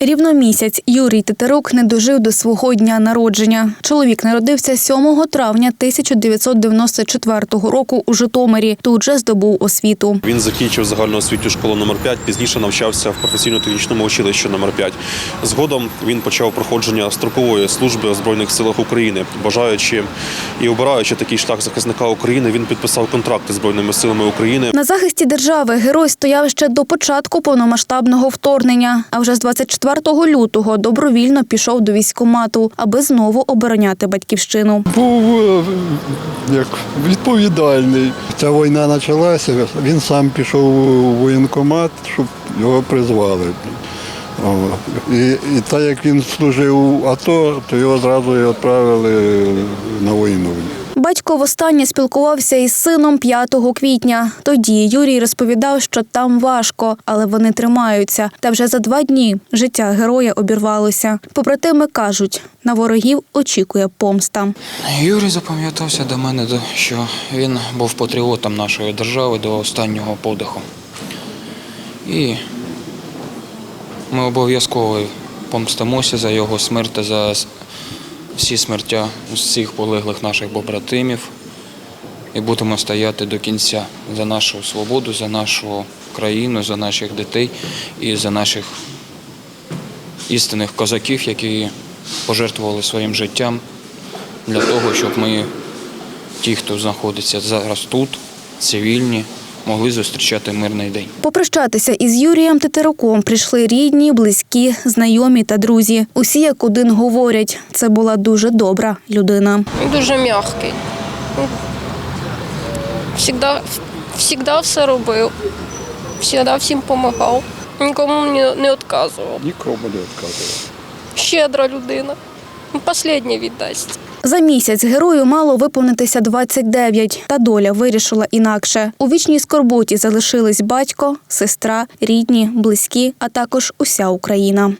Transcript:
Рівно місяць Юрій Тетерук не дожив до свого дня народження. Чоловік народився 7 травня 1994 року у Житомирі. Тут же здобув освіту. Він закінчив загальноосвітню школу номер 5 пізніше навчався в професійно-технічному училищі номер 5 Згодом він почав проходження строкової служби у Збройних силах України. Бажаючи і обираючи такий шлях захисника України, він підписав контракти з Збройними силами України. На захисті держави герой стояв ще до початку повномасштабного вторгнення. А вже з 24 лютого добровільно пішов до військкомату, аби знову обороняти батьківщину. був е, як відповідальний. Ця війна почалася, він сам пішов у воєнкомат, щоб його призвали. О, І, і так як він служив у АТО, то його зразу відправили на війну. Батько востаннє спілкувався із сином 5 квітня. Тоді Юрій розповідав, що там важко, але вони тримаються. Та вже за два дні життя героя обірвалося. Побратими кажуть, на ворогів очікує помста. Юрій запам'ятався до мене, що він був патріотом нашої держави до останнього подиху. І ми обов'язково помстимося за його смерть та за всі смертя всіх полеглих наших побратимів. І будемо стояти до кінця за нашу свободу, за нашу країну, за наших дітей і за наших істинних козаків, які пожертвували своїм життям для того, щоб ми, ті, хто знаходиться зараз тут, цивільні, могли зустрічати мирний день. Попрощатися із Юрієм Тетеруком прийшли рідні, близькі, знайомі та друзі. Усі як один говорять, це була дуже добра людина. Дуже м'який. Всегда, всегда все робив. Всегда всім допомагав. Нікому не, не відказував. Нікому не відказував. Щедра людина. Посліднє віддасть. За місяць герою мало виповнитися 29, та доля вирішила інакше. У вічній скорботі залишились батько, сестра, рідні, близькі, а також уся Україна.